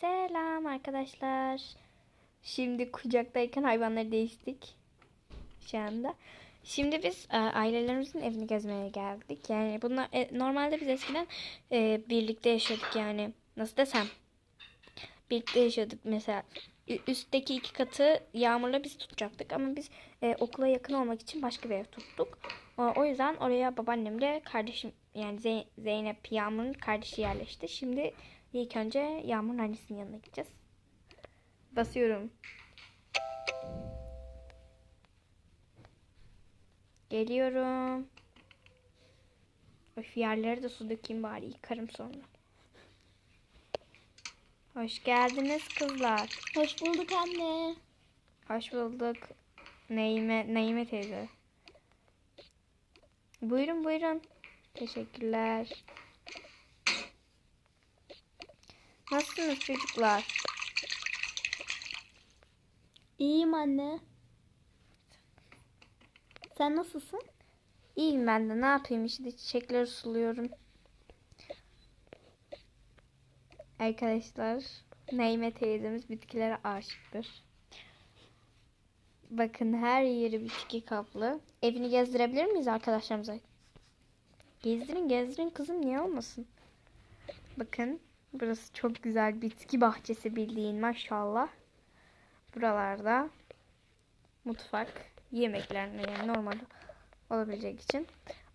Selam arkadaşlar. Şimdi kucaktayken hayvanları değiştik. Şu anda. Şimdi biz e, ailelerimizin evini gezmeye geldik. Yani bunlar e, normalde biz eskiden e, birlikte yaşadık yani. Nasıl desem? Birlikte yaşadık mesela. Üstteki iki katı Yağmur'la biz tutacaktık ama biz e, okula yakın olmak için başka bir ev tuttuk. O, o yüzden oraya babaannemle kardeşim yani Zey- Zeynep Yağmur'un kardeşi yerleşti. Şimdi ilk önce Yağmur'un annesinin yanına gideceğiz. Basıyorum. Geliyorum. Öf yerlere de su dökeyim bari yıkarım sonra. Hoş geldiniz kızlar. Hoş bulduk anne. Hoş bulduk. Naime, Naime teyze. Buyurun buyurun. Teşekkürler. Nasılsınız çocuklar? İyiyim anne. Sen nasılsın? İyiyim ben de. Ne yapayım işte çiçekleri suluyorum. Arkadaşlar Naime teyzemiz bitkilere aşıktır. Bakın her yeri bitki kaplı. Evini gezdirebilir miyiz arkadaşlarımıza? Gezdirin gezdirin kızım niye olmasın? Bakın burası çok güzel bitki bahçesi bildiğin maşallah. Buralarda mutfak yemeklerini yani normal olabilecek için.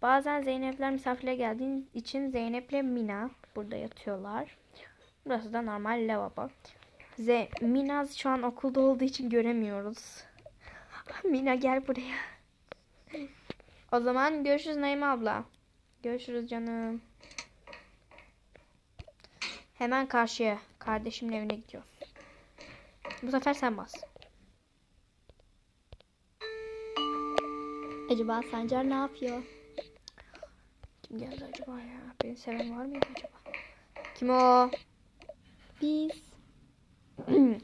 Bazen Zeynep'ler misafirle geldiği için Zeynep'le Mina burada yatıyorlar. Burası da normal lavabo. Ze Mina şu an okulda olduğu için göremiyoruz. Mina gel buraya. O zaman görüşürüz Naime abla. Görüşürüz canım. Hemen karşıya. Kardeşimin evine gidiyoruz. Bu sefer sen bas. Acaba Sancar ne yapıyor? Kim geldi acaba ya? Beni seven var mıydı acaba? Kim o? Biz.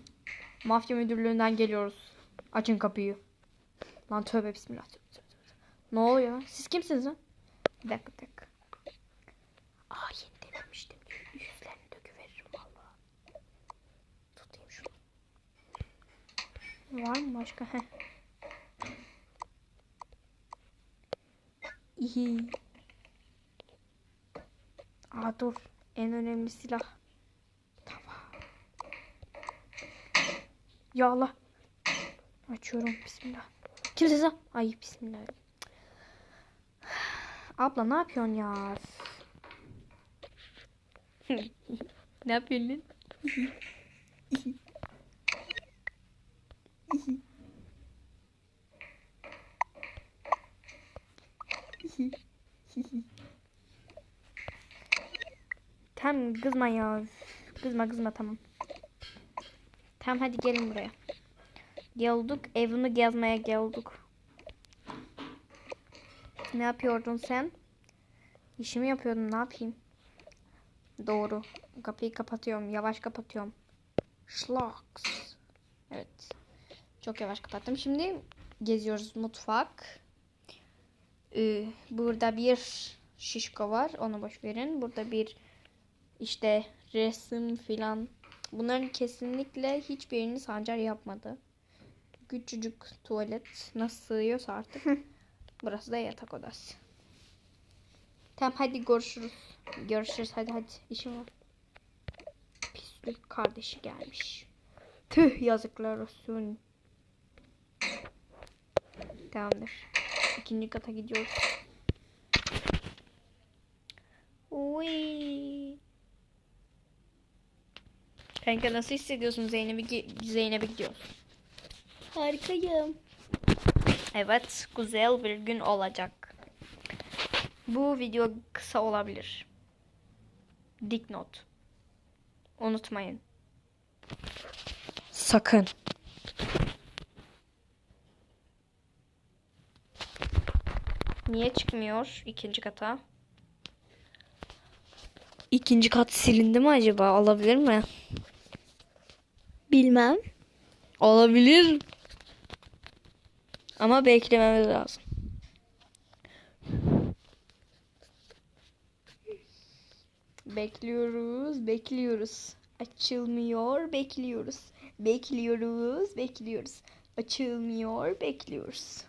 Mafya müdürlüğünden geliyoruz. Açın kapıyı. Lan tövbe bismillah. Ne oluyor? Siz kimsiniz lan? Bir dakika bir dakika. Var mı başka? Heh. İyi. Aa dur. En önemli silah. Tamam. Ya Allah. Açıyorum. Bismillah. Kimse sen? Ay bismillah. Abla ne yapıyorsun ya? ne yapıyorsun? Tamam kızma ya. Kızma kızma tamam. Tamam hadi gelin buraya. Geldik evini gezmeye geldik. Ne yapıyordun sen? İşimi yapıyordum ne yapayım? Doğru. Kapıyı kapatıyorum. Yavaş kapatıyorum. Schlags. Evet. Çok yavaş kapattım. Şimdi geziyoruz mutfak. Ee, burada bir şişko var. Onu boş verin. Burada bir işte resim filan. Bunların kesinlikle hiçbirini Sancar yapmadı. Küçücük tuvalet nasıl sığıyorsa artık. Burası da yatak odası. Tamam hadi görüşürüz. Görüşürüz hadi hadi. İşim var. Pislik kardeşi gelmiş. Tüh yazıklar olsun. Tamamdır. İkinci kata gidiyoruz. Uy. Kanka nasıl hissediyorsun Zeynep'i Zeynep'e gidiyoruz. Harikayım. Evet, güzel bir gün olacak. Bu video kısa olabilir. Diknot. Unutmayın. Sakın. Niye çıkmıyor ikinci kata? İkinci kat silindi mi acaba? Olabilir mi? Bilmem. Olabilir. Ama beklememiz lazım. Bekliyoruz, bekliyoruz. Açılmıyor. Bekliyoruz. Bekliyoruz. Bekliyoruz. Açılmıyor. Bekliyoruz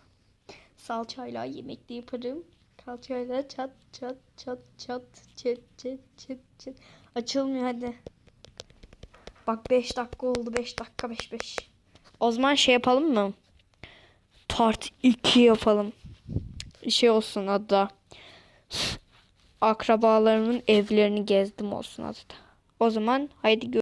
salçayla yemek yaparım. Salçayla çat çat çat çat çet çet çet çet. Açılmıyor hadi. Bak 5 dakika oldu 5 dakika 5 5. O zaman şey yapalım mı? Part 2 yapalım. Şey olsun adı da. Akrabalarımın evlerini gezdim olsun adı da. O zaman haydi